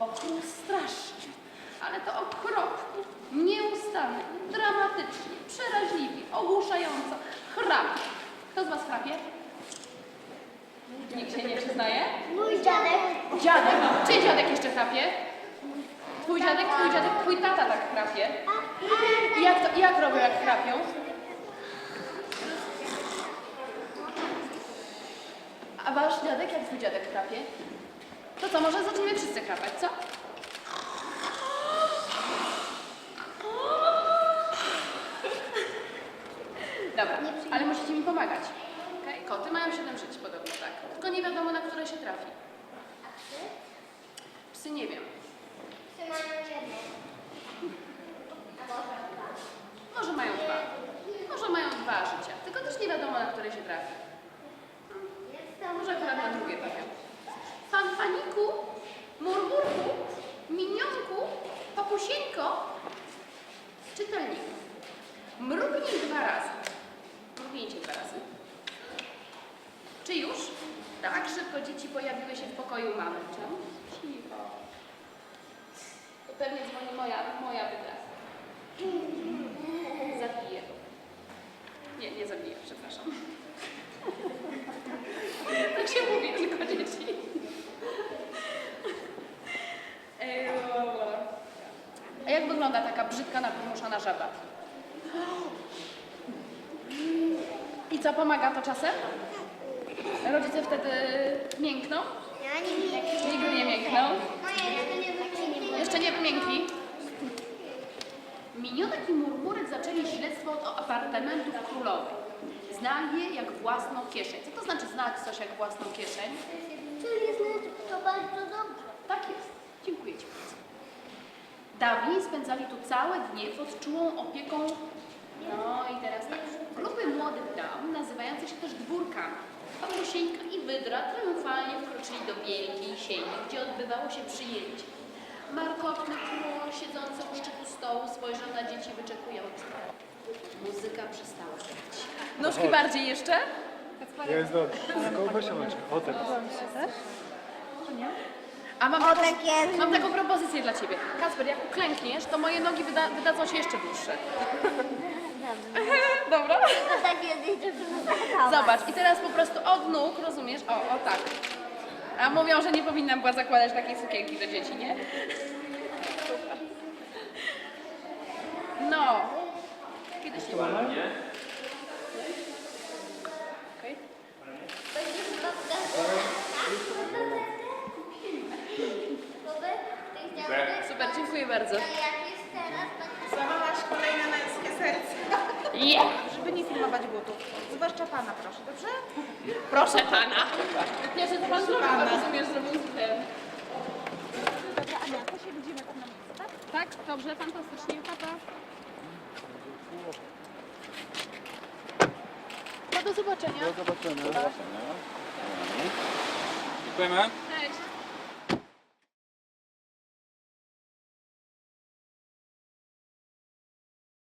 Okruł strasznie, ale to okropnie, nieustannie, dramatycznie, przeraźliwie, ogłuszająco, chrapie. Kto z was chrapie? Nikt się nie przyznaje? Mój dziadek. Dziadek. Czy dziadek jeszcze chrapie? Twój dziadek, twój dziadek, twój tata tak chrapie. I jak, to, jak robią, jak chrapią? A wasz dziadek, jak twój dziadek chrapie? To co, może zaczniemy wszyscy chrapać, co? Dobra, ale musicie mi pomagać. Okay? Koty mają 7 żyć podobno, tak. Tylko nie wiadomo, na które się trafi. Psy nie wiem. Psy mają jedno. A może dwa. Może mają dwa. Może mają dwa życia. Tylko też nie wiadomo, na które się trafi. Może akurat na drugie trafią. Fanfaniku, murmurku, minionku, papusieńko, czytelniku. Mrugnij dwa razy. Mrugnijcie dwa razy. Czy już? Tak szybko dzieci pojawiły się w pokoju mamy. Czemu? Cicho. To pewnie dzwoni moja, moja wydra. Zabiję. Nie, nie zabiję, przepraszam. Tak się mówi tylko dzieci. Ej, A jak wygląda taka brzydka, napumuszona żaba? I co, pomaga to czasem? Rodzice wtedy miękną? Ja nie Nigdy nie miękną. Jeszcze nie wymiękli. Minionek i Murmurek zaczęli śledztwo od apartamentów królowej. Znali je jak własną kieszeń. Co to znaczy znać coś jak własną kieszeń? Czyli znaczy to bardzo dobrze. Tak jest. Dziękuję Ci bardzo. Dawniej spędzali tu całe dnie pod czułą opieką. No i teraz tak. Grupy młodych dam, nazywające się też dwórkami. Pawlusieńka i Wydra triumfalnie wkroczyli do wielkiej sieni, gdzie odbywało się przyjęcie. Markotny król siedzący u szczytu stołu spojrzał na dzieci wyczekujące. Muzyka przestała grać. Nóżki bardziej jeszcze? Jest dobrze. Tylko weź rączkę. O teraz. A mam, O, taką, tak jest. mam taką propozycję dla Ciebie. Kasper, jak uklękniesz, to moje nogi wyda, wydadzą się jeszcze dłuższe. Dobra? To tak jest. Zobacz, i teraz po prostu od nóg, rozumiesz? O, o tak. A mówią, że nie powinnam była zakładać takiej sukienki do dzieci, nie? No. Kiedyś nie było. Dziękuję bardzo. Złamałaś kolejne męskie serce. Yeah. Żeby nie filmować butów. Zwłaszcza pana, proszę, dobrze? Proszę pana. Pierwsze co pan zrobił, Pana. rozumiesz, zrobił. Dobra, Ania, to się widzimy tam na miejscu, tak? Tak, dobrze, fantastycznie, papa. No do zobaczenia. Do zobaczenia. Dziękujemy.